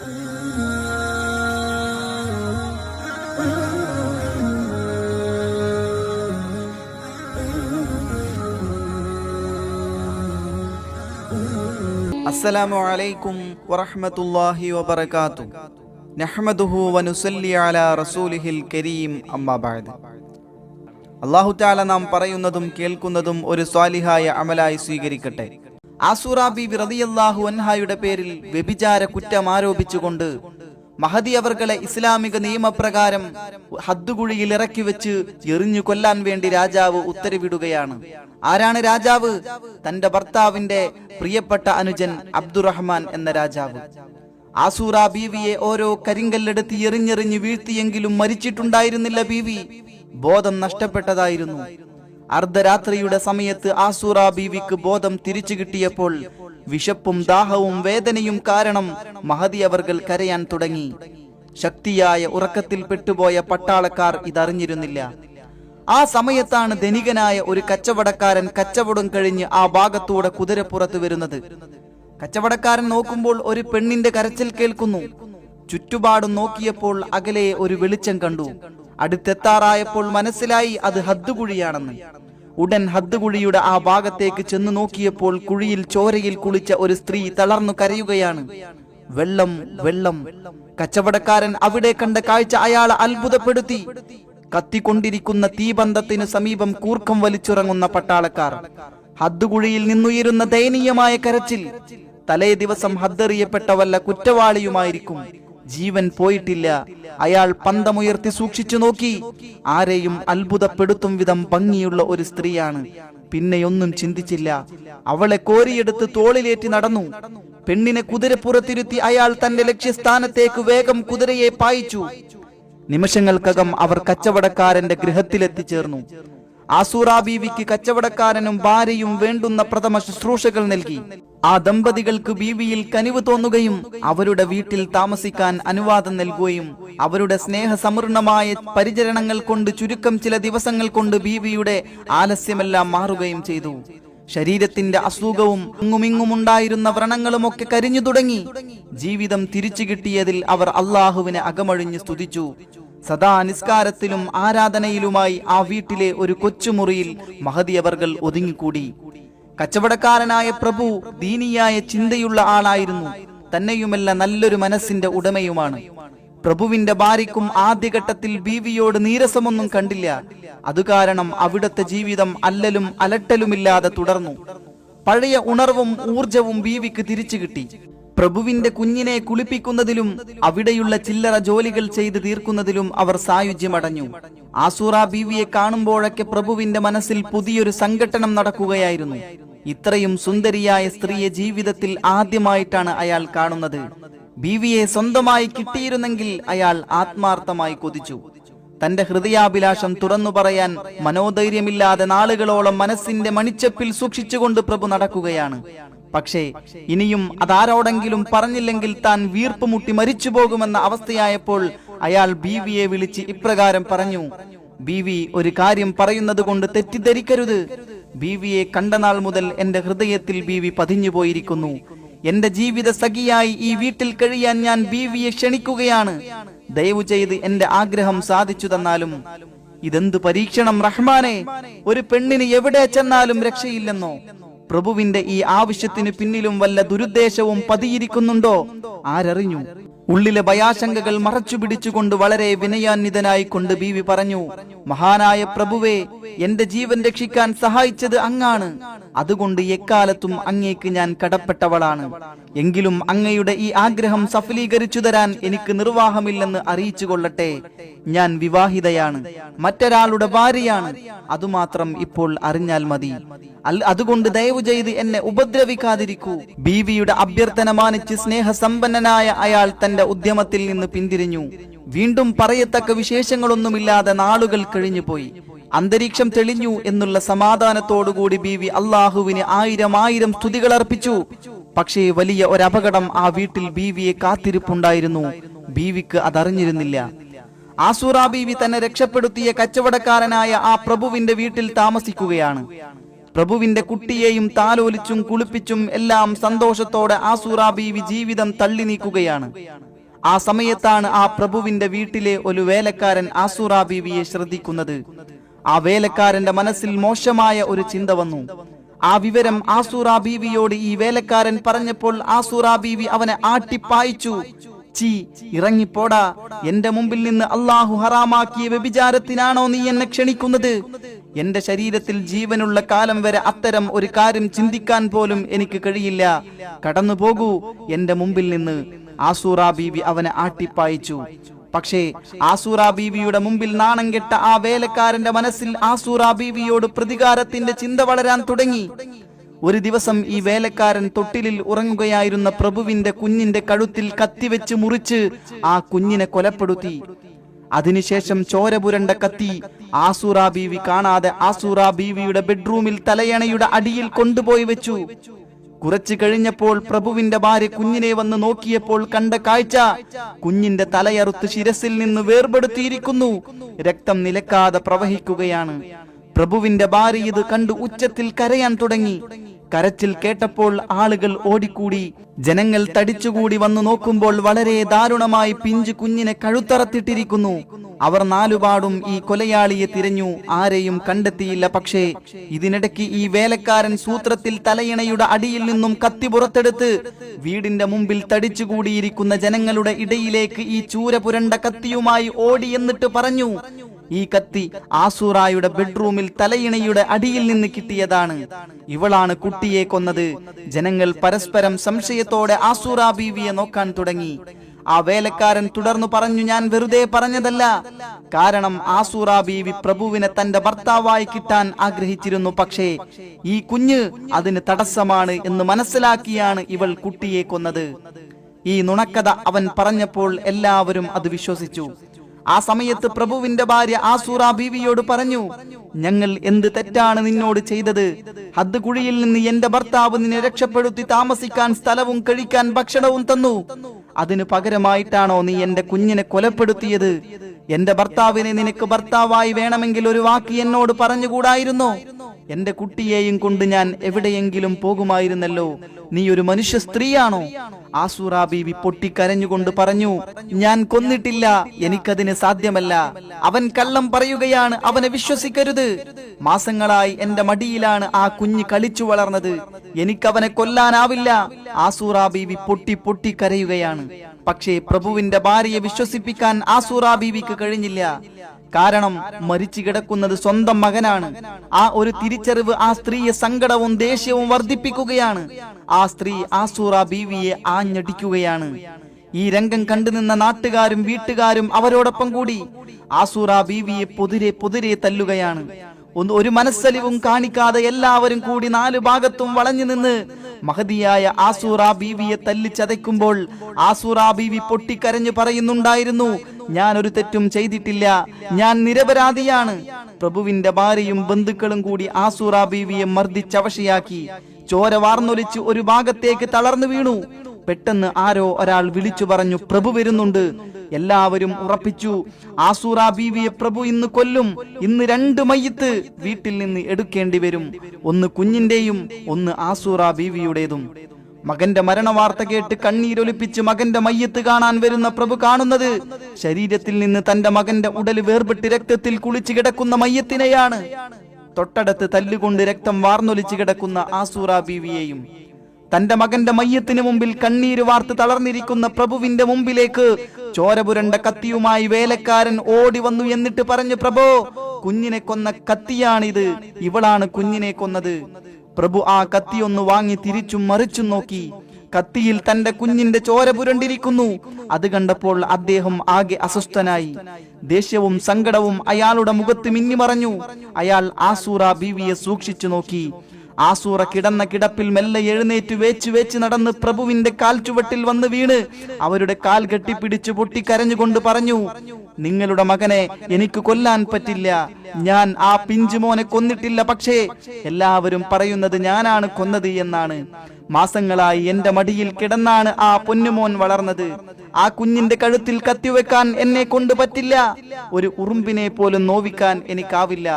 അസ്സലാമു അലൈക്കും വറഹ്മത്തുള്ളാഹി വബറകാതു നഹ്മദുഹു വനുസല്ലി അലാ റസൂലിഹിൽ കരീം അമ്മാബാദ് അള്ളാഹു താല നാം പറയുന്നതും കേൾക്കുന്നതും ഒരു സ്വാലിഹായ അമലായി സ്വീകരിക്കട്ടെ. ആസൂറ ബീബി റളിയല്ലാഹു അൻഹായുടെ പേരിൽ വ്യഭിചാര കുറ്റം ആരോപിച്ചുകൊണ്ട് മഹദി അവർകളെ ഇസ്ലാമിക നിയമപ്രകാരം ഹദ്ദുകുഴിയിൽ ഇറക്കി വെച്ച് എറിഞ്ഞു കൊല്ലാൻ വേണ്ടി രാജാവ് ഉത്തരവിടുകയാണ്. ആരാണ് രാജാവ്? തന്റെ ഭർത്താവിന്റെ പ്രിയപ്പെട്ട അനുജൻ അബ്ദുറഹ്മാൻ എന്ന രാജാവ്. ആസൂറ ബീവിയെ ഓരോ കരിങ്കല്ലെടുത്ത് എറിഞ്ഞെറിഞ്ഞ് വീഴ്ത്തിയെങ്കിലും മരിച്ചിട്ടുണ്ടായിരുന്നില്ല ബീവി. ബോധം നഷ്ടപ്പെട്ടതായിരുന്നു. അർദ്ധരാത്രിയുടെ സമയത്ത് ആസൂറ ബീവിക്ക് ബോധം തിരിച്ചു കിട്ടിയപ്പോൾ വിശപ്പും ദാഹവും വേദനയും കാരണം മഹതി അവർകൾ കരയാൻ തുടങ്ങി. ശക്തിയായ ഉറക്കത്തിൽ പെട്ടുപോയ പട്ടാളക്കാർ ഇതറിഞ്ഞിരുന്നില്ല. ആ സമയത്താണ് ധനികനായ ഒരു കച്ചവടക്കാരൻ കച്ചവടം കഴിഞ്ഞ് ആ ഭാഗത്തൂടെ കുതിരപ്പുറത്ത് വരുന്നത്. കച്ചവടക്കാരൻ നോക്കുമ്പോൾ ഒരു പെണ്ണിന്റെ കരച്ചിൽ കേൾക്കുന്നു. ചുറ്റുപാടും നോക്കിയപ്പോൾ അകലെ ഒരു വെളിച്ചം കണ്ടു. അടുത്തെത്താറായപ്പോൾ മനസ്സിലായി അത് ഹദ്ദുകുഴിയാണെന്ന്. ഉടൻ ഹദ്ദുകുഴിയുടെ ആ ഭാഗത്തേക്ക് ചെന്നു നോക്കിയപ്പോൾ കുഴിയിൽ ചോരയിൽ കുളിച്ച ഒരു സ്ത്രീ തളർന്നു കരയുകയാണ്. വെള്ളം വെള്ളം. കച്ചവടക്കാരൻ അവിടെ കണ്ട കാഴ്ച അയാളെ അത്ഭുതപ്പെടുത്തി. കത്തിക്കൊണ്ടിരിക്കുന്ന തീബന്ധത്തിനു സമീപം കൂർക്കം വലിച്ചുറങ്ങുന്ന പട്ടാളക്കാർ. ഹദ്ദുകുഴിയിൽ നിന്നുയരുന്ന ദയനീയമായ കരച്ചിൽ. തലേ ദിവസം ഹദ്ദെറിയപ്പെട്ട വല്ല കുറ്റവാളിയുമായിരിക്കും. ജീവൻ പോയിട്ടില്ല. അയാൾ പന്തമുയർത്തി സൂക്ഷിച്ചു നോക്കി. ആരെയും അത്ഭുതപ്പെടുത്തും വിധം ഭംഗിയുള്ള ഒരു സ്ത്രീയാണ്. പിന്നെയൊന്നും ചിന്തിച്ചില്ല. അവളെ കോരിയെടുത്ത് തോളിലേറ്റി നടന്നു. പെണ്ണിനെ കുതിരപ്പുറത്തിരുത്തി അയാൾ തന്റെ ലക്ഷ്യസ്ഥാനത്തേക്ക് വേഗം കുതിരയെ പായിച്ചു. നിമിഷങ്ങൾക്കകം അവർ കച്ചവടക്കാരന്റെ ഗൃഹത്തിലെത്തിച്ചേർന്നു. ആസൂറ ബീവിക്ക് കച്ചവടക്കാരനും ഭാര്യയും വേണ്ടുന്ന പ്രഥമ ശുശ്രൂഷകൾ നൽകി. ആ ദമ്പതികൾക്ക് ബീവിയിൽ കനിവ് തോന്നുകയും അവരുടെ വീട്ടിൽ താമസിക്കാൻ അനുവാദം നൽകുകയും അവരുടെ സ്നേഹസമൃണമായ പരിചരണങ്ങൾ കൊണ്ട് ചുരുക്കം ചില ദിവസങ്ങൾ കൊണ്ട് ബീവിയുടെ ആലസ്യമെല്ലാം മാറുകയും ചെയ്തു. ശരീരത്തിന്റെ അസുഖവും ഇങ്ങുമിങ്ങുമുണ്ടായിരുന്ന വ്രണങ്ങളുമൊക്കെ കരിഞ്ഞു തുടങ്ങി. ജീവിതം തിരിച്ചു കിട്ടിയതിൽ അവർ അള്ളാഹുവിനെ അകമഴിഞ്ഞ് സ്തുതിച്ചു. സദാ നിസ്കാരത്തിലും ആരാധനയിലുമായി ആ വീട്ടിലെ ഒരു കൊച്ചുമുറിയിൽ മഹതിയവർകൾ ഒതുങ്ങിക്കൂടി. കച്ചവടക്കാരനായ പ്രഭു ദീനിയായ ചിന്തയുള്ള ആളായിരുന്നു. തന്നെയുമല്ല നല്ലൊരു മനസ്സിന്റെ ഉടമയുമാണ്. പ്രഭുവിന്റെ ഭാര്യയ്ക്കും ആദ്യഘട്ടത്തിൽ ബീവിയോട് നീരസമൊന്നും കണ്ടില്ല. അതുകാരണം അവിടുത്തെ ജീവിതം അല്ലലും അലട്ടലുമില്ലാതെ തുടർന്നു. പഴയ ഉണർവും ഊർജവും ബീവിക്ക് തിരിച്ചു കിട്ടി. പ്രഭുവിന്റെ കുഞ്ഞിനെ കുളിപ്പിക്കുന്നതിലും അവിടെയുള്ള ചില്ലറ ജോലികൾ ചെയ്ത് തീർക്കുന്നതിലും അവർ സായുജ്യമടഞ്ഞു. ആസൂറ ബീവിയെ കാണുമ്പോഴൊക്കെ പ്രഭുവിന്റെ മനസ്സിൽ പുതിയൊരു സംഘട്ടനം നടക്കുകയായിരുന്നു. ഇത്രയും സുന്ദരിയായ സ്ത്രീയെ ജീവിതത്തിൽ ആദ്യമായിട്ടാണ് അയാൾ കാണുന്നത്. ബീവിയെ സ്വന്തമായി കിട്ടിയിരുന്നെങ്കിൽ അയാൾ ആത്മാർത്ഥമായി കൊതിച്ചു. തന്റെ ഹൃദയാഭിലാഷം തുറന്നു പറയാൻ മനോധൈര്യമില്ലാതെ നാളുകളോളം മനസ്സിന്റെ മണിച്ചപ്പിൽ സൂക്ഷിച്ചുകൊണ്ട് പ്രഭു നടക്കുകയാണ്. പക്ഷേ ഇനിയും അതാരോടെങ്കിലും പറഞ്ഞില്ലെങ്കിൽ താൻ വീർപ്പുമുട്ടി മരിച്ചു പോകുമെന്ന അവസ്ഥയായപ്പോൾ അയാൾ ബീവിയെ വിളിച്ച് ഇപ്രകാരം പറഞ്ഞു ബീവി ഒരു കാര്യം പറയുന്നത് കൊണ്ട് തെറ്റിദ്ധരിക്കരുത്. ബീവിയെ കണ്ട നാൾ മുതൽ എന്റെ ഹൃദയത്തിൽ ബീവി പതിഞ്ഞു പോയിരിക്കുന്നു എന്റെ ജീവിത സഖിയായി ഈ വീട്ടിൽ കഴിയാൻ ഞാൻ ബീവിയെ ക്ഷണിക്കുകയാണ്. ദയവു ചെയ്ത് എന്റെ ആഗ്രഹം സാധിച്ചു തന്നാലും ഇതെന്ത് പരീക്ഷണം റഹ്മാനെ? ഒരു പെണ്ണിന് എവിടെ ചെന്നാലും രക്ഷയില്ലെന്നോ? പ്രഭുവിന്റെ ഈ ആവശ്യത്തിന് പിന്നിലും വല്ല ദുരുദ്ദേശവും പതിയിരിക്കുന്നുണ്ടോ? ആരറിഞ്ഞു? ഉള്ളിലെ ഭയാശങ്കകൾ മറച്ചു പിടിച്ചുകൊണ്ട് വളരെ വിനയാന്വിതനായി കൊണ്ട് ബീവി പറഞ്ഞു മഹാനായ പ്രഭുവേ എന്റെ ജീവൻ രക്ഷിക്കാൻ സഹായിച്ചത് അങ്ങാണ്. അതുകൊണ്ട് എക്കാലത്തും അങ്ങേക്ക് ഞാൻ കടപ്പെട്ടവളാണ്. എങ്കിലും അങ്ങയുടെ ഈ ആഗ്രഹം സഫലീകരിച്ചു തരാൻ എനിക്ക് നിർവാഹമില്ലെന്ന് അറിയിച്ചു കൊള്ളട്ടെ ഞാൻ വിവാഹിതയാണ്. മറ്റൊരാളുടെ ഭാര്യയാണ്. അതുമാത്രം ഇപ്പോൾ അറിഞ്ഞാൽ മതി. അതുകൊണ്ട് ദയവു ചെയ്ത് എന്നെ ഉപദ്രവിക്കാതിരിക്കൂ. ബീവിയുടെ അഭ്യർത്ഥന മാനിച്ച് സ്നേഹസമ്പന്നനായ അയാൾ തന്റെ ഉദ്യമത്തിൽ നിന്ന് പിന്തിരിഞ്ഞു. വീണ്ടും പറയത്തക്ക വിശേഷങ്ങളൊന്നുമില്ലാതെ നാളുകൾ കഴിഞ്ഞുപോയി. അന്തരീക്ഷം തെളിഞ്ഞു എന്നുള്ള സമാധാനത്തോടുകൂടി ബീവി അള്ളാഹുവിന് ആയിരം ആയിരം സ്തുതികൾ അർപ്പിച്ചു. പക്ഷേ വലിയ ഒരപകടം ആ വീട്ടിൽ ബീവിയെ കാത്തിരിപ്പുണ്ടായിരുന്നു. ബീവിക്ക് അതറിഞ്ഞിരുന്നില്ല. ആസൂറ ബീവി തന്നെ രക്ഷപ്പെടുത്തിയ കച്ചവടക്കാരനായ ആ പ്രഭുവിന്റെ വീട്ടിൽ താമസിക്കുകയാണ്. പ്രഭുവിന്റെ കുട്ടിയെയും താലോലിച്ചും കുളിപ്പിച്ചും എല്ലാം സന്തോഷത്തോടെ ആസൂറ ബീവി ജീവിതം തള്ളി നീക്കുകയാണ്. ആ സമയത്താണ് ആ പ്രഭുവിന്റെ വീട്ടിലെ ഒരു വേലക്കാരൻ ആസൂറ ബീവിയെ ശ്രദ്ധിക്കുന്നത്. ആ വേലക്കാരന്റെ മനസ്സിൽ മോശമായ ഒരു ചിന്ത വന്നു. ആ വിവരം ആസൂറ ബീവിയോട് ഈ വേലക്കാരൻ പറഞ്ഞപ്പോൾ ആസൂറ ബീവി അവനെ ആട്ടിപ്പായിച്ചു. ചീ ഇറങ്ങിപ്പോടാ. എന്റെ മുമ്പിൽ നിന്ന് അള്ളാഹു ഹറാമാക്കിയ വ്യഭിചാരത്തിനാണോ നീ എന്നെ ക്ഷണിക്കുന്നത്? എന്റെ ശരീരത്തിൽ ജീവനുള്ള കാലം വരെ അത്തരം ഒരു കാര്യം ചിന്തിക്കാൻ പോലും എനിക്ക് കഴിയില്ല. കടന്നു പോകൂ എന്റെ മുമ്പിൽ നിന്ന് ആസൂറ ബീവി അവനെ ആട്ടിപ്പായിച്ചു. പക്ഷേ ആസൂറ ബീവിയുടെ മുമ്പിൽ നാണം കെട്ട ആ വേലക്കാരന്റെ മനസ്സിൽ ആസൂറ ബീവിയോട് പ്രതികാരത്തിന്റെ ചിന്ത വളരാൻ തുടങ്ങി. ഒരു ദിവസം ഈ വേലക്കാരൻ തൊട്ടിലിൽ ഉറങ്ങുകയായിരുന്ന പ്രഭുവിന്റെ കുഞ്ഞിന്റെ കഴുത്തിൽ കത്തിവെച്ച് മുറിച്ച് ആ കുഞ്ഞിനെ കൊലപ്പെടുത്തി. അതിനുശേഷം ചോരപുരണ്ട കത്തി ആസൂറ ബീവി കാണാതെ ആസൂറ ബീവിയുടെ ബെഡ്റൂമിൽ തലയണയുടെ അടിയിൽ കൊണ്ടുപോയി വെച്ചു. കുറച്ചു കഴിഞ്ഞപ്പോൾ പ്രഭുവിന്റെ ഭാര്യ കുഞ്ഞിനെ വന്ന് നോക്കിയപ്പോൾ കണ്ട കാഴ്ച. കുഞ്ഞിന്റെ തലയറുത്ത് ശിരസിൽ നിന്ന് വേർപെടുത്തിയിരിക്കുന്നു. രക്തം നിലക്കാതെ പ്രവഹിക്കുകയാണ്. പ്രഭുവിന്റെ ഭാര്യ ഇത് കണ്ട് ഉച്ചത്തിൽ കരയാൻ തുടങ്ങി. കരച്ചിൽ കേട്ടപ്പോൾ ആളുകൾ ഓടിക്കൂടി. ജനങ്ങൾ തടിച്ചുകൂടി വന്നു നോക്കുമ്പോൾ വളരെ ദാരുണമായി പിഞ്ചു കുഞ്ഞിനെ കഴുത്തറത്തിട്ടിരിക്കുന്നു. അവർ നാലുപാടും ഈ കൊലയാളിയെ തിരഞ്ഞു. ആരെയും കണ്ടെത്തിയില്ല പക്ഷേ ഇതിനിടയ്ക്ക് ഈ വേലക്കാരൻ സൂത്രത്തിൽ തലയിണയുടെ അടിയിൽ നിന്നും കത്തി പുറത്തെടുത്ത് വീടിന്റെ മുമ്പിൽ തടിച്ചുകൂടിയിരിക്കുന്ന ജനങ്ങളുടെ ഇടയിലേക്ക് ഈ ചൂര പുരണ്ട കത്തിയുമായി ഓടി എന്നിട്ട് പറഞ്ഞു ഈ കത്തി ആസൂറായുടെ ബെഡ്റൂമിൽ തലയിണയുടെ അടിയിൽ നിന്ന് കിട്ടിയതാണ്. ഇവളാണ് കുട്ടിയെ കൊന്നത്. ജനങ്ങൾ പരസ്പരം സംശയത്തോടെ ആസൂറ ബീവിയെ നോക്കാൻ തുടങ്ങി. ആ വേലക്കാരൻ തുടർന്നു പറഞ്ഞു ഞാൻ വെറുതെ പറഞ്ഞതല്ല. കാരണം ആസൂറ ബീവി പ്രഭുവിനെ തന്റെ ഭർത്താവായി കിട്ടാൻ ആഗ്രഹിച്ചിരുന്നു. പക്ഷേ ഈ കുഞ്ഞ് അതിന് തടസ്സമാണ് എന്ന് മനസ്സിലാക്കിയാണ് ഇവൾ കുട്ടിയെ കൊന്നത്. ഈ നുണക്കഥ അവൻ പറഞ്ഞപ്പോൾ എല്ലാവരും അത് വിശ്വസിച്ചു. ആ സമയത്ത് പ്രഭുവിന്റെ ഭാര്യ ആസൂറ ബീവിയോട് പറഞ്ഞു ഞങ്ങൾ എന്ത് തെറ്റാണ് നിന്നോട് ചെയ്തത്? ഹദ് കുഴിയിൽ നിന്ന് എന്റെ ഭർത്താവ് നിന്നെ രക്ഷപ്പെടുത്തി താമസിക്കാൻ സ്ഥലവും കഴിക്കാൻ ഭക്ഷണവും തന്നു. അതിനു പകരമായിട്ടാണോ നീ എന്റെ കുഞ്ഞിനെ കൊലപ്പെടുത്തിയത്? എന്റെ ഭർത്താവിനെ നിനക്ക് ഭർത്താവായി വേണമെങ്കിൽ ഒരു വാക്ക് എന്നോട് പറഞ്ഞുകൂടായിരുന്നോ? എന്റെ കുട്ടിയെയും കൊണ്ട് ഞാൻ എവിടെയെങ്കിലും പോകുമായിരുന്നല്ലോ. നീ ഒരു മനുഷ്യ സ്ത്രീയാണോ? ആസുറാ ബീവി പൊട്ടിക്കരഞ്ഞുകൊണ്ട് പറഞ്ഞു ഞാൻ കൊന്നിട്ടില്ല. എനിക്കതിന് സാധ്യമല്ല. അവൻ കള്ളം പറയുകയാണ്. അവനെ വിശ്വസിക്കരുത്. മാസങ്ങളായി എന്റെ മടിയിലാണ് ആ കുഞ്ഞ് കളിച്ചു വളർന്നത്. എനിക്കവനെ കൊല്ലാനാവില്ല. ആസൂറ ബീവി പൊട്ടി പൊട്ടി കരയുകയാണ് പക്ഷേ പ്രഭുവിന്റെ ഭാര്യയെ വിശ്വസിപ്പിക്കാൻ ആസൂറ ബീവിക്ക് കഴിഞ്ഞില്ല. കാരണം മരിച്ചു കിടക്കുന്നത് സ്വന്തം മകനാണ്. ആ ഒരു തിരിച്ചറിവ് ആ സ്ത്രീയെ സങ്കടവും ദേഷ്യവും വർദ്ധിപ്പിക്കുകയാണ്. ആ സ്ത്രീ ആസൂറ ബീവിയെ ആഞ്ഞടിക്കുകയാണ്. ഈ രംഗം കണ്ടുനിന്ന നാട്ടുകാരും വീട്ടുകാരും അവരോടൊപ്പം കൂടി ആസൂറ ബീവിയെ പൊതിരെ പൊതിരെ തല്ലുകയാണ്. ഒന്ന് ഒരു മനസ്സലിവും കാണിക്കാതെ എല്ലാവരും കൂടി നാലു ഭാഗത്തും വളഞ്ഞു നിന്ന് മഹതിയായ ആസൂറ ബീവിയെ തല്ലി ചതയ്ക്കുമ്പോൾ ആസൂറ ബീവി പൊട്ടിക്കരഞ്ഞു പറയുന്നുണ്ടായിരുന്നു ഞാൻ ഒരു തെറ്റും ചെയ്തിട്ടില്ല. ഞാൻ നിരപരാധിയാണ്. പ്രഭുവിന്റെ ഭാര്യയും ബന്ധുക്കളും കൂടി ആസൂറ ബീവിയെ മർദ്ദിച്ചവശയാക്കി. ചോര വാർന്നൊലിച്ച് ഒരു ഭാഗത്തേക്ക് തളർന്നു വീണു. പെട്ടെന്ന് ആരോ ഒരാൾ വിളിച്ചു പറഞ്ഞു പ്രഭു വരുന്നുണ്ട്. എല്ലാവരും ഉറപ്പിച്ചു. ആസൂറ ബീവിയെ പ്രഭു ഇന്ന് കൊല്ലും. ഇന്ന് രണ്ട് മയ്യത്ത് വീട്ടിൽ നിന്ന് എടുക്കേണ്ടി വരും. ഒന്ന് കുഞ്ഞിന്റെയും ഒന്ന് ആസൂറ ബീവിയുടേതും. മകന്റെ മരണവാർത്ത കേട്ട് കണ്ണീരൊലിപ്പിച്ച് മകന്റെ മയ്യത്ത് കാണാൻ വരുന്ന പ്രഭു കാണുന്നത് ശരീരത്തിൽ നിന്ന് തന്റെ മകന്റെ ഉടൽ വേർപെട്ട് രക്തത്തിൽ കുളിച്ചു കിടക്കുന്ന മയ്യത്തിനെയാണ്. തൊട്ടടുത്ത് തല്ലുകൊണ്ട് രക്തം വാർന്നൊലിച്ചു കിടക്കുന്ന ആസൂറ ബീവിയെയും തന്റെ മകന്റെ മയ്യത്തിന് മുമ്പിൽ കണ്ണീര് വാർത്ത് തളർന്നിരിക്കുന്ന പ്രഭുവിന്റെ മുമ്പിലേക്ക് ചോരപുരണ്ട കത്തിയുമായി വേലക്കാരൻ ഓടി വന്നു എന്നിട്ട് പറഞ്ഞു പ്രഭു കുഞ്ഞിനെ കൊന്ന കത്തിയാണിത്. ഇവളാണ് കുഞ്ഞിനെ കൊന്നത്. പ്രഭു ആ കത്തിയൊന്ന് വാങ്ങി തിരിച്ചും മറിച്ചും നോക്കി. കത്തിയിൽ തന്റെ കുഞ്ഞിന്റെ ചോര പുരണ്ടിരിക്കുന്നു. അത് കണ്ടപ്പോൾ അദ്ദേഹം ആകെ അസ്വസ്ഥനായി. ദേഷ്യവും സങ്കടവും അയാളുടെ മുഖത്ത് മിന്നിമറഞ്ഞു. അയാൾ ആസൂറ ബീവിയെ സൂക്ഷിച്ചു നോക്കി. ആസൂറ കിടന്ന കിടപ്പിൽ മെല്ലെ എഴുന്നേറ്റ് വേച്ച് വേച്ച് നടന്ന് പ്രഭുവിന്റെ കാൽ ചുവട്ടിൽ വന്ന് വീണ്. അവരുടെ കാൽ കെട്ടിപ്പിടിച്ച് പൊട്ടിക്കരഞ്ഞുകൊണ്ട് പറഞ്ഞു നിങ്ങളുടെ മകനെ എനിക്ക് കൊല്ലാൻ പറ്റില്ല. ഞാൻ ആ പിഞ്ചുമോനെ കൊന്നിട്ടില്ല. പക്ഷേ എല്ലാവരും പറയുന്നത് ഞാനാണ് കൊന്നത് എന്നാണ്. മാസങ്ങളായി എന്റെ മടിയിൽ കിടന്നാണ് ആ പൊന്നുമോൻ വളർന്നത്. ആ കുഞ്ഞിന്റെ കഴുത്തിൽ കത്തിവെക്കാൻ എന്നെ കൊണ്ട് പറ്റില്ല. ഒരു ഉറുമ്പിനെ പോലും നോവിക്കാൻ എനിക്കാവില്ല.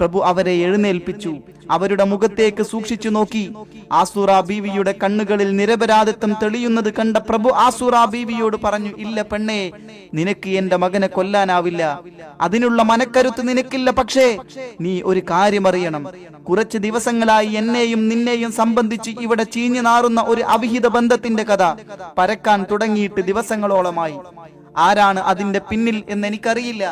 പ്രഭു അവരെ എഴുന്നേൽപ്പിച്ചു. അവരുടെ മുഖത്തേക്ക് സൂക്ഷിച്ചു നോക്കി. ആസൂറ ബീവിയുടെ കണ്ണുകളിൽ നിരപരാധിത്വം തെളിയുന്നത് കണ്ട പ്രഭു ആസൂറ ബീവിയോട് പറഞ്ഞു ഇല്ല പെണ്ണേ നിനക്ക് എന്റെ മകനെ കൊല്ലാനാവില്ല. അതിനുള്ള മനക്കരുത്ത് നിനക്കില്ല പക്ഷേ നീ ഒരു കാര്യം അറിയണം. കുറച്ച് ദിവസങ്ങളായി എന്നെയും നിന്നെയും സംബന്ധിച്ച് ഇവിടെ ചീഞ്ഞു നാറുന്ന ഒരു അവിഹിത ബന്ധത്തിന്റെ കഥ പരക്കാൻ തുടങ്ങിയിട്ട് ദിവസങ്ങളോളമായി. ആരാണ് അതിന്റെ പിന്നിൽ എന്ന് എനിക്കറിയില്ല.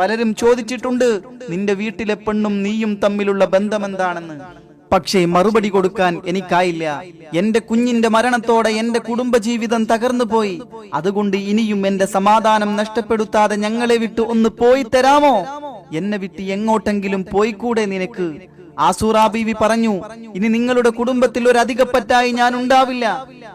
പലരും ചോദിച്ചിട്ടുണ്ട് നിന്റെ വീട്ടിലെ പെണ്ണും നീയും തമ്മിലുള്ള ബന്ധമെന്താണെന്ന്? പക്ഷേ മറുപടി കൊടുക്കാൻ എനിക്കായില്ല. എന്റെ കുഞ്ഞിന്റെ മരണത്തോടെ എന്റെ കുടുംബജീവിതം തകർന്നു പോയി. അതുകൊണ്ട് ഇനിയും എന്റെ സമാധാനം നഷ്ടപ്പെടുത്താതെ ഞങ്ങളെ വിട്ട് ഒന്ന് പോയി തരാമോ? എന്നെ വിട്ട് എങ്ങോട്ടെങ്കിലും പോയിക്കൂടെ നിനക്ക്? ആസൂറാ ബീവി പറഞ്ഞു ഇനി നിങ്ങളുടെ കുടുംബത്തിൽ ഒരു അധികപ്പറ്റായി ഞാൻ ഉണ്ടാവില്ല.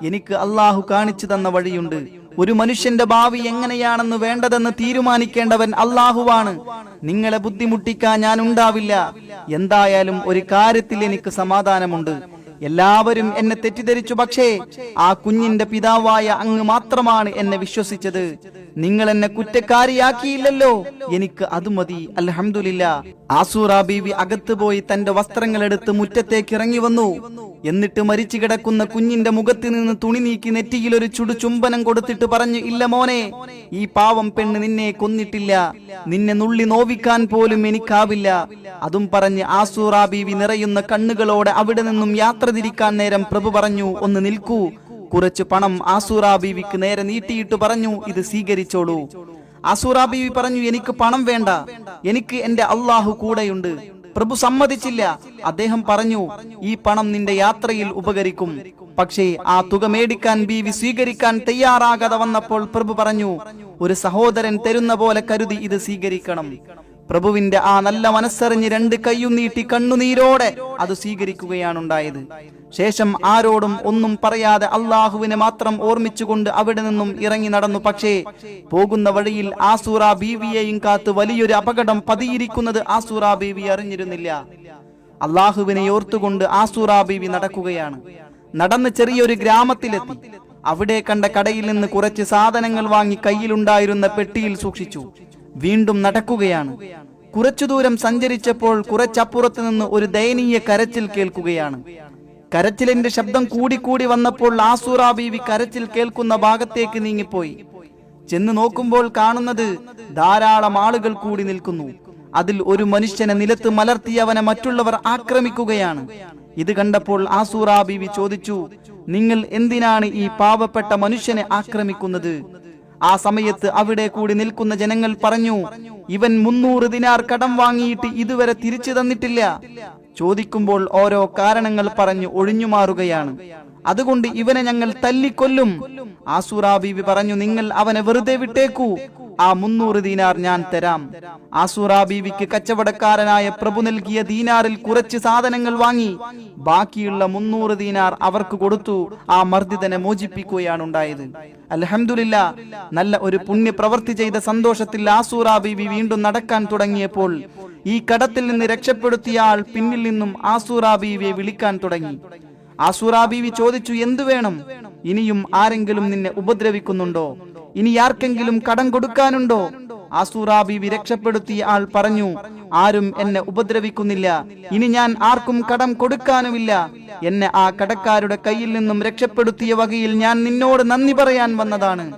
എനിക്ക് അള്ളാഹു കാണിച്ചു തന്ന വഴിയുണ്ട്. ഒരു മനുഷ്യന്റെ ഭാവി എങ്ങനെയാണെന്ന് വേണ്ടതെന്ന് തീരുമാനിക്കേണ്ടവൻ അള്ളാഹുവാണ് നിങ്ങളെ ബുദ്ധിമുട്ടിക്കാൻ ഞാൻ ഉണ്ടാവില്ല എന്തായാലും ഒരു കാര്യത്തിൽ എനിക്ക് സമാധാനമുണ്ട്. എല്ലാവരും എന്നെ തെറ്റിദ്ധരിച്ചു. പക്ഷേ ആ കുഞ്ഞിന്റെ പിതാവായ അങ്ങ് മാത്രമാണ് എന്നെ വിശ്വസിച്ചത്. നിങ്ങൾ എന്നെ കുറ്റക്കാരിയാക്കിയില്ലല്ലോ. എനിക്ക് അത് മതി. അലഹമില്ല ആസൂറ ബീവി അകത്ത് പോയി തന്റെ വസ്ത്രങ്ങൾ എടുത്ത് മുറ്റത്തേക്ക് ഇറങ്ങി വന്നു. എന്നിട്ട് മരിച്ചു കിടക്കുന്ന കുഞ്ഞിന്റെ മുഖത്ത് നിന്ന് തുണി നീക്കി നെറ്റിയിൽ ഒരു ചുടു ചുംബനം കൊടുത്തിട്ട് പറഞ്ഞു ഇല്ല മോനെ ഈ പാവം പെണ്ണ് നിന്നെ കൊന്നിട്ടില്ല. നിന്നെ നുള്ളി നോവിക്കാൻ പോലും എനിക്കാവില്ല. അതും പറഞ്ഞ് ആസൂറ ബീവി നിറയുന്ന കണ്ണുകളോടെ അവിടെ നിന്നും യാത്ര തിരിക്കാൻ നേരം പ്രഭു പറഞ്ഞു ഒന്ന് നിൽക്കൂ. കുറച്ച് പണം ആസൂറ ബീവിക്ക് നേരെ നീട്ടിയിട്ട് പറഞ്ഞു ഇത് സ്വീകരിച്ചോളൂ. ആസൂറ ബീവി പറഞ്ഞു എനിക്ക് പണം വേണ്ട. എനിക്ക് എന്റെ അള്ളാഹു കൂടെയുണ്ട്. പ്രഭു സമ്മതിച്ചില്ല. അദ്ദേഹം പറഞ്ഞു ഈ പണം നിന്റെ യാത്രയിൽ ഉപകരിക്കും. പക്ഷേ ആ തുക മേടിക്കാൻ ബീവി സ്വീകരിക്കാൻ തയ്യാറാകാതെ വന്നപ്പോൾ പ്രഭു പറഞ്ഞു ഒരു സഹോദരൻ തരുന്ന പോലെ കരുതി ഇത് സ്വീകരിക്കണം. പ്രഭുവിന്റെ ആ നല്ല മനസ്സറിഞ്ഞ് രണ്ട് കൈയും നീട്ടി കണ്ണുനീരോടെ അത് സ്വീകരിക്കുകയാണുണ്ടായത്. ശേഷം ആരോടും ഒന്നും പറയാതെ അള്ളാഹുവിനെ മാത്രം ഓർമ്മിച്ചുകൊണ്ട് അവിടെ നിന്നും ഇറങ്ങി നടന്നു. പക്ഷേ പോകുന്ന വഴിയിൽ ആസൂറ ബീവിയെയും കാത്ത് വലിയൊരു അപകടം പതിയിരിക്കുന്നത് ആസൂറ ബീവി അറിഞ്ഞിരുന്നില്ല. അള്ളാഹുവിനെ ഓർത്തുകൊണ്ട് ആസൂറ ബീവി നടക്കുകയാണ്. നടന്ന് ചെറിയൊരു ഗ്രാമത്തിലെത്തി. അവിടെ കണ്ട കടയിൽ നിന്ന് കുറച്ച് സാധനങ്ങൾ വാങ്ങി കയ്യിലുണ്ടായിരുന്ന പെട്ടിയിൽ സൂക്ഷിച്ചു. വീണ്ടും നടക്കുകയാണ്. കുറച്ചു ദൂരം സഞ്ചരിച്ചപ്പോൾ കുറച്ചപ്പുറത്ത് നിന്ന് ഒരു ദയനീയ കരച്ചിൽ കേൾക്കുകയാണ്. കരച്ചിലിന്റെ ശബ്ദം കൂടിക്കൂടി വന്നപ്പോൾ ആസൂറ ബീവി കരച്ചിൽ കേൾക്കുന്ന ഭാഗത്തേക്ക് നീങ്ങിപ്പോയി. ചെന്ന് നോക്കുമ്പോൾ കാണുന്നത് ധാരാളം ആളുകൾ കൂടി നിൽക്കുന്നു. അതിൽ ഒരു മനുഷ്യനെ നിലത്ത് മലർത്തി അവനെ മറ്റുള്ളവർ ആക്രമിക്കുകയാണ്. ഇത് കണ്ടപ്പോൾ ആസൂറ ബീവി ചോദിച്ചു നിങ്ങൾ എന്തിനാണ് ഈ പാവപ്പെട്ട മനുഷ്യനെ ആക്രമിക്കുന്നത്? ആ സമയത്ത് അവിടെ കൂടി നിൽക്കുന്ന ജനങ്ങൾ പറഞ്ഞു ഇവൻ മുന്നൂറ് ദിനാർ കടം വാങ്ങിയിട്ട് ഇതുവരെ തിരിച്ചു തന്നിട്ടില്ല. ചോദിക്കുമ്പോൾ ഓരോ കാരണങ്ങൾ പറഞ്ഞു ഒഴിഞ്ഞു മാറുകയാണ് അതുകൊണ്ട് ഇവനെ ഞങ്ങൾ തല്ലിക്കൊല്ലും. ആസുറാ ബീവി പറഞ്ഞു നിങ്ങൾ അവനെ വെറുതെ വിട്ടേക്കൂ. ആ മുന്നൂറ് ദീനാർ ഞാൻ തരാം. ആസുറാ ബീവിക്ക് കച്ചവടക്കാരനായ പ്രഭു നൽകിയ ദീനാറിൽ കുറച്ച് സാധനങ്ങൾ വാങ്ങി. ബാക്കിയുള്ള മുന്നൂറ് ദീനാർ അവർക്ക് കൊടുത്തു. ആ മർദ്ദിതനെ മോചിപ്പിക്കുകയാണ് ഉണ്ടായത് അലഹമില്ല നല്ല ഒരു പുണ്യ പ്രവൃത്തി ചെയ്ത സന്തോഷത്തിൽ ആസുറാ ബീവി വീണ്ടും നടക്കാൻ തുടങ്ങിയപ്പോൾ ഈ കടത്തിൽ നിന്ന് രക്ഷപ്പെടുത്തിയ ആൾ പിന്നിൽ നിന്നും ആസുറാ ബീവിയെ വിളിക്കാൻ തുടങ്ങി. ആസൂറ ചോദിച്ചു എന്തു വേണം? ഇനിയും ആരെങ്കിലും നിന്നെ ഉപദ്രവിക്കുന്നുണ്ടോ? ഇനി ആർക്കെങ്കിലും കടം കൊടുക്കാനുണ്ടോ? ആസൂറ ബീവി രക്ഷപ്പെടുത്തിയ ആൾ പറഞ്ഞു ആരും എന്നെ ഉപദ്രവിക്കുന്നില്ല. ഇനി ഞാൻ ആർക്കും കടം കൊടുക്കാനുമില്ല. എന്നെ ആ കടക്കാരുടെ കയ്യിൽ നിന്നും രക്ഷപ്പെടുത്തിയ വകയിൽ ഞാൻ നിന്നോട് നന്ദി പറയാൻ വന്നതാണ്.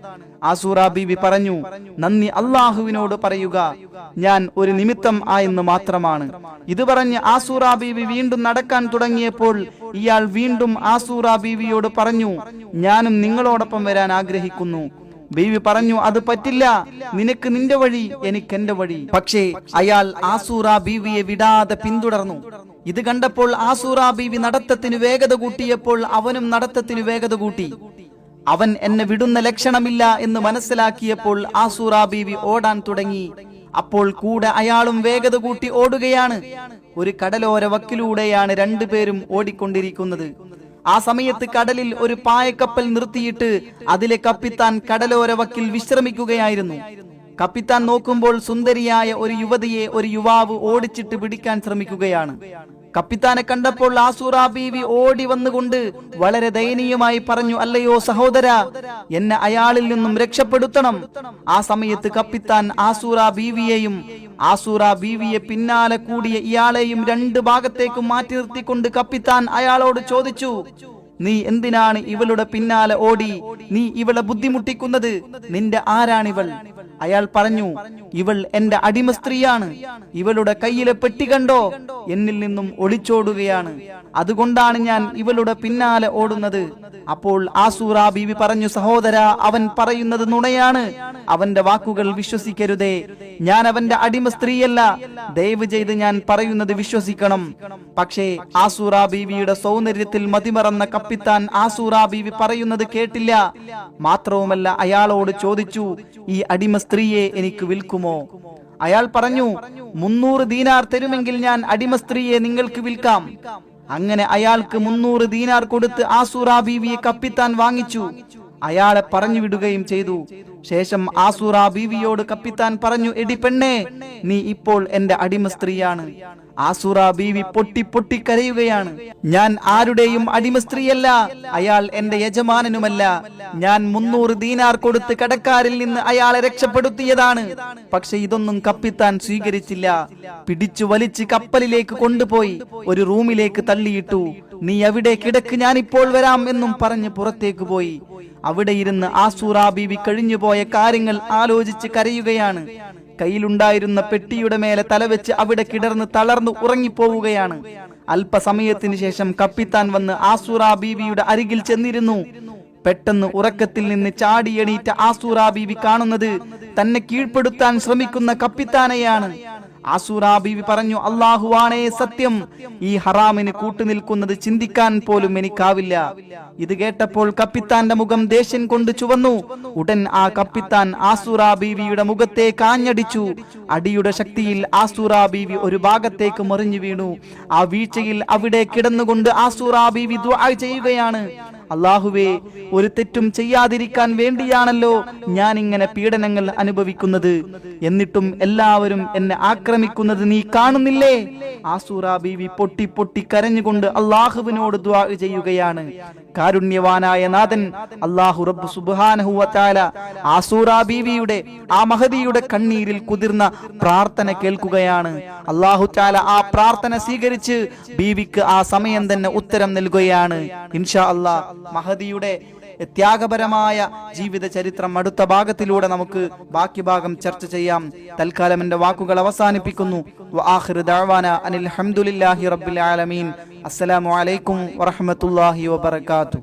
ആസൂറ പറഞ്ഞു നന്ദി അള്ളാഹുവിനോട് പറയുക. ഞാൻ ഒരു നിമിത്തം ആയെന്ന് മാത്രമാണ്. ഇത് പറഞ്ഞ് ആസൂറ ബീവി വീണ്ടും നടക്കാൻ തുടങ്ങിയപ്പോൾ ഇയാൾ വീണ്ടും ആസൂറ ബീവിയോട് പറഞ്ഞു ഞാനും നിങ്ങളോടൊപ്പം വരാൻ ആഗ്രഹിക്കുന്നു. ബീവി പറഞ്ഞു അത് പറ്റില്ല. നിനക്ക് നിന്റെ വഴി എനിക്ക് എന്റെ വഴി. പക്ഷേ അയാൾ ആസൂറ ബീവിയെ വിടാതെ പിന്തുടർന്നു. ഇത് കണ്ടപ്പോൾ ആസൂറ ബീവി നടത്തത്തിന് വേഗത കൂട്ടിയപ്പോൾ അവനും നടത്തത്തിന് വേഗത കൂട്ടി. അവൻ എന്നെ വിടുന്ന ലക്ഷണമില്ല എന്ന് മനസ്സിലാക്കിയപ്പോൾ ആസൂറ ബീവി ഓടാൻ തുടങ്ങി. അപ്പോൾ കൂടെ അയാളും വേഗത കൂട്ടി ഓടുകയാണ്. ഒരു കടലോര വക്കിലൂടെയാണ് രണ്ടുപേരും ഓടിക്കൊണ്ടിരിക്കുന്നത്. ആ സമയത്ത് കടലിൽ ഒരു പായക്കപ്പൽ നിർത്തിയിട്ട് അതിലെ കപ്പിത്താൻ കടലോരവക്കിൽ വിശ്രമിക്കുകയായിരുന്നു. കപ്പിത്താൻ നോക്കുമ്പോൾ സുന്ദരിയായ ഒരു യുവതിയെ ഒരു യുവാവ് ഓടിച്ചിട്ട് പിടിക്കാൻ ശ്രമിക്കുകയാണ്. കപ്പിത്താനെ കണ്ടപ്പോൾ ആസൂറാ ബീവി ഓടി വന്നുകൊണ്ട് വളരെ ദയനീയമായി പറഞ്ഞു അല്ലയോ സഹോദര എന്നെ അയാളിൽ നിന്നും രക്ഷപ്പെടുത്തണം. ആ സമയത്ത് കപ്പിത്താൻ ആസൂറാ ബീവിയെയും ആസൂറാ ബീവിയെ പിന്നാലെ കൂടിയ ഇയാളെയും രണ്ട് ഭാഗത്തേക്കും മാറ്റി നിർത്തിക്കൊണ്ട് കപ്പിത്താൻ അയാളോട് ചോദിച്ചു നീ എന്തിനാണ് ഇവളുടെ പിന്നാലെ ഓടി? നീ ഇവളെ ബുദ്ധിമുട്ടിക്കുന്നത്. നിന്റെ ആരാണിവൾ? അയാൾ പറഞ്ഞു ഇവൾ എന്റെ അടിമ സ്ത്രീയാണ്. ഇവളുടെ കയ്യിലെ പെട്ടി കണ്ടോ? എന്നിൽ നിന്നും ഒളിച്ചോടുകയാണ്. അതുകൊണ്ടാണ് ഞാൻ ഇവളുടെ പിന്നാലെ ഓടുന്നത്. അപ്പോൾ ആസൂറ ബീവി പറഞ്ഞു സഹോദര അവൻ പറയുന്നത് നുണയാണ്. അവന്റെ വാക്കുകൾ വിശ്വസിക്കരുതേ. ഞാൻ അവന്റെ അടിമ സ്ത്രീയല്ല. ദയവ് ചെയ്ത് ഞാൻ പറയുന്നത് വിശ്വസിക്കണം. പക്ഷേ ആസൂറ ബീവിയുടെ സൗന്ദര്യത്തിൽ മതിമറന്ന കപ്പിത്താൻ ആസൂറ ബീവി പറയുന്നത് കേട്ടില്ല. മാത്രവുമല്ല അയാളോട് ചോദിച്ചു ഈ അടിമ സ്ത്രീയെ എനിക്ക് വിൽക്കുമോ? അയാൾ പറഞ്ഞു മുന്നൂറ് ദീനാർ തരുമെങ്കിൽ ഞാൻ അടിമ സ്ത്രീയെ നിങ്ങൾക്ക് വിൽക്കാം. അങ്ങനെ അയാൾക്ക് മുന്നൂറ് ദീനാർ കൊടുത്ത് ആസൂറ ബീവിയെ കപ്പിത്താൻ വാങ്ങിച്ചു. അയാളെ പറഞ്ഞു വിടുകയും ചെയ്തു. ശേഷം ആസൂറ ബീവിയോട് കപ്പിത്താൻ പറഞ്ഞു എടി പെണ്ണേ നീ ഇപ്പോൾ എന്റെ അടിമ സ്ത്രീയാണ്. ആസൂറ ബീവി പൊട്ടി പൊട്ടി കരയുകയാണ്. ഞാൻ ആരുടെയും അടിമ സ്ത്രീയല്ല അയാൾ എന്റെ യജമാനനുമല്ല. ഞാൻ മുന്നൂറ് ദീനാർ കൊടുത്ത് കടക്കാരിൽ നിന്ന് അയാളെ രക്ഷപ്പെടുത്തിയതാണ്. പക്ഷെ ഇതൊന്നും കപ്പിത്താൻ സ്വീകരിച്ചില്ല. പിടിച്ചു വലിച്ച് കപ്പലിലേക്ക് കൊണ്ടുപോയി ഒരു റൂമിലേക്ക് തള്ളിയിട്ടു. നീ അവിടെ കിടക്ക് ഞാനിപ്പോൾ വരാം എന്നും പറഞ്ഞ് പുറത്തേക്ക് പോയി. അവിടെ ഇരുന്ന് ആസൂറാ ബീവി കഴിഞ്ഞുപോയ കാര്യങ്ങൾ ആലോചിച്ച് കരയുകയാണ്. കയ്യിലുണ്ടായിരുന്ന പെട്ടിയുടെ മേലെ തലവെച്ച് അവിടെ കിടർന്ന് തളർന്നു ഉറങ്ങിപ്പോവുകയാണ്. അല്പസമയത്തിന് ശേഷം കപ്പിത്താൻ വന്ന് ആസൂറ ബീവിയുടെ അരികിൽ ചെന്നിരുന്നു. പെട്ടെന്ന് ഉറക്കത്തിൽ നിന്ന് ചാടിയെണീറ്റ ആസൂറ ബീവി കാണുന്നത് തന്നെ കീഴ്പ്പെടുത്താൻ ശ്രമിക്കുന്ന കപ്പിത്താനെയാണ്. ആസൂറ ബീവി പറഞ്ഞു അള്ളാഹുവാണേ സത്യം. ഈ ഹറാമിന് കൂട്ടുനിൽക്കുന്നത് ചിന്തിക്കാൻ പോലും എനിക്കാവില്ല. ഇത് കേട്ടപ്പോൾ കപ്പിത്താന്റെ മുഖം ദേഷ്യം കൊണ്ട് ചുവന്നു. ഉടൻ ആ കപ്പിത്താൻ ആസൂറ ബീവിയുടെ മുഖത്തെ കാഞ്ഞടിച്ചു. അടിയുടെ ശക്തിയിൽ ആസൂറ ബീവി ഒരു ഭാഗത്തേക്ക് മറിഞ്ഞു വീണു. ആ വീഴ്ചയിൽ അവിടെ കിടന്നുകൊണ്ട് ആസൂറ ബീവി ദുആ ചെയ്യുകയാണ്. അള്ളാഹുവേ ഒരു തെറ്റും ചെയ്യാതിരിക്കാൻ വേണ്ടിയാണല്ലോ ഞാൻ ഇങ്ങനെ പീഡനങ്ങൾ അനുഭവിക്കുന്നത്. എന്നിട്ടും എല്ലാവരും എന്നെ ആക്രമിക്കുന്നത് നീ കാണുന്നില്ലേ? ആസൂറ ബീവി പൊട്ടി പൊട്ടി കരഞ്ഞുകൊണ്ട് അള്ളാഹുവിനോട് ദ്വാ ചെയ്യുകയാണ്. കാരുണ്യവാനായ നാഥൻ അള്ളാഹു റബ്ബ് സുബ്ഹാനഹു വതആല ആസൂറ ബീവിയുടെ ആ മഹതിയുടെ കണ്ണീരിൽ കുതിർന്ന പ്രാർത്ഥന കേൾക്കുകയാണ്. അള്ളാഹു ചാല ആ പ്രാർത്ഥന സ്വീകരിച്ച് ബീവിക്ക് ആ സമയം തന്നെ ഉത്തരം നൽകുകയാണ്. ഇൻഷാ അള്ളാഹ് മഹദിയുടെ ത്യാഗപരമായ ജീവിത ചരിത്രം അടുത്ത ഭാഗത്തിലൂടെ നമുക്ക് ബാക്കി ഭാഗം ചർച്ച ചെയ്യാം. തൽക്കാലം എന്റെ വാക്കുകൾ അവസാനിപ്പിക്കുന്നു. വആഖിറു ദഅവാന അനിൽ ഹംദുലില്ലാഹി റബ്ബിൽ ആലമീൻ. അസ്സലാമു അലൈക്കും വറഹ്മത്തുള്ളാഹി വബറകാതുഹു.